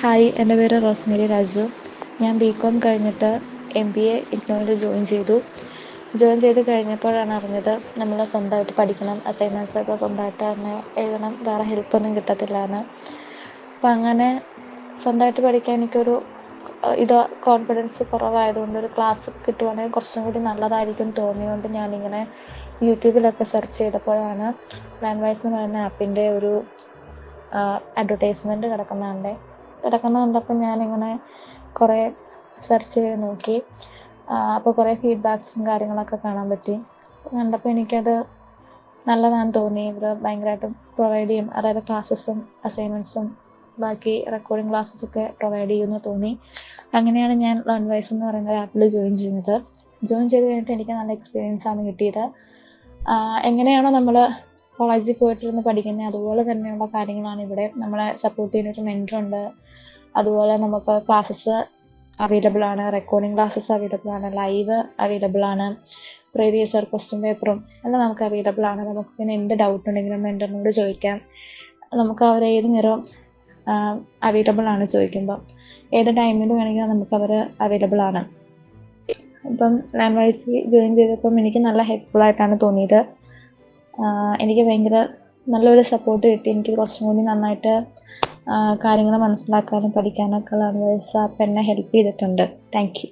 Hi എന്റെ പേര് Rosemary Raju. ഞാൻ ബി കോം കഴിഞ്ഞിട്ട് എം ബി എ ഇഗ്നോയിൽ ജോയിൻ ചെയ്തു. ജോയിൻ ചെയ്ത് കഴിഞ്ഞപ്പോഴാണ് അറിഞ്ഞത് നമ്മൾ സ്വന്തമായിട്ട് പഠിക്കണം അസൈൻമെന്റ്സൊക്കെ സ്വന്തമായിട്ട് തന്നെ എഴുതണം വേറെ ഹെൽപ്പൊന്നും കിട്ടത്തില്ല എന്ന് അപ്പം അങ്ങനെ സ്വന്തമായിട്ട് പഠിക്കാൻ എനിക്കൊരു ഇത് കോൺഫിഡൻസ് കുറവായതുകൊണ്ട് ഒരു ക്ലാസ് കിട്ടുവാണെങ്കിൽ കുറച്ചും കൂടി നല്ലതായിരിക്കും തോന്നിയതുകൊണ്ട് ഞാനിങ്ങനെ യൂട്യൂബിലൊക്കെ സെർച്ച് ചെയ്തപ്പോഴാണ് ലാൻഡ് വൈസ് എന്ന് പറയുന്ന ആപ്പിന്റെ ഒരു അഡ്വർടൈസ്മെന്റ് കിടക്കുന്ന കണ്ടേ കിടക്കുന്ന കണ്ടപ്പോൾ ഞാനിങ്ങനെ കുറേ സെർച്ച് ചെയ്ത് നോക്കി. അപ്പോൾ കുറേ ഫീഡ്ബാക്സും കാര്യങ്ങളൊക്കെ കാണാൻ പറ്റി. കണ്ടപ്പോൾ എനിക്കത് നല്ലതാണെന്ന് തോന്നി. ഇവർ ഭയങ്കരമായിട്ടും പ്രൊവൈഡ് ചെയ്യും. അതായത് ക്ലാസ്സസും അസൈൻമെന്റ്സും ബാക്കി റെക്കോർഡിംഗ് ക്ലാസ്സസ് ഒക്കെ പ്രൊവൈഡ് ചെയ്യുമെന്ന് തോന്നി. അങ്ങനെയാണ് ഞാൻ ലേൺ വൈസ് എന്ന് പറയുന്ന ഒരു ആപ്പിൽ ജോയിൻ ചെയ്യുന്നത്. ജോയിൻ ചെയ്ത് കഴിഞ്ഞിട്ട് എനിക്ക് നല്ല എക്സ്പീരിയൻസ് ആണ് കിട്ടിയത്. എങ്ങനെയാണോ നമ്മൾ കോളേജിൽ പോയിട്ടിരുന്ന് പഠിക്കുന്നത് അതുപോലെ തന്നെയുള്ള കാര്യങ്ങളാണ് ഇവിടെ നമ്മളെ സപ്പോർട്ട് ചെയ്യുന്ന ഒരു മെന്ററുണ്ട് അതുപോലെ നമുക്ക് ക്ലാസ്സസ് അവൈലബിൾ ആണ്. റെക്കോർഡിങ് ക്ലാസ്സസ് അവൈലബിൾ ആണ്. ലൈവ് അവൈലബിൾ ആണ്. പ്രീവിയസ് ഇയർ ക്വസ്റ്റ്യൻ പേപ്പറും എല്ലാം നമുക്ക് അവൈലബിൾ ആണ്. നമുക്ക് പിന്നെ എന്ത് ഡൗട്ട് ഉണ്ടെങ്കിലും മെന്ററിനോട് ചോദിക്കാം. നമുക്ക് അവർ ഏത് നേരവും അവൈലബിൾ ആണ് ചോദിക്കുമ്പോൾ ഏത് ടൈമിൽ വേണമെങ്കിലും നമുക്ക് അവർ അവൈലബിൾ ആണ്. ഇപ്പം ലാൻഡ് വൈസ് ജോയിൻ ചെയ്തപ്പം എനിക്ക് നല്ല ഹെൽപ്ഫുൾ ആയിട്ടാണ് തോന്നിയത്. എനിക്ക് ഭയങ്കര നല്ലൊരു സപ്പോർട്ട് കിട്ടി. എനിക്ക് കുറച്ചും കൂടി നന്നായിട്ട് കാര്യങ്ങൾ മനസ്സിലാക്കാനും പഠിക്കാനൊക്കെ ഉള്ള അഡ്വൈസ് ആപ്പ് എന്നെ ഹെൽപ്പ് ചെയ്തിട്ടുണ്ട്. Thank you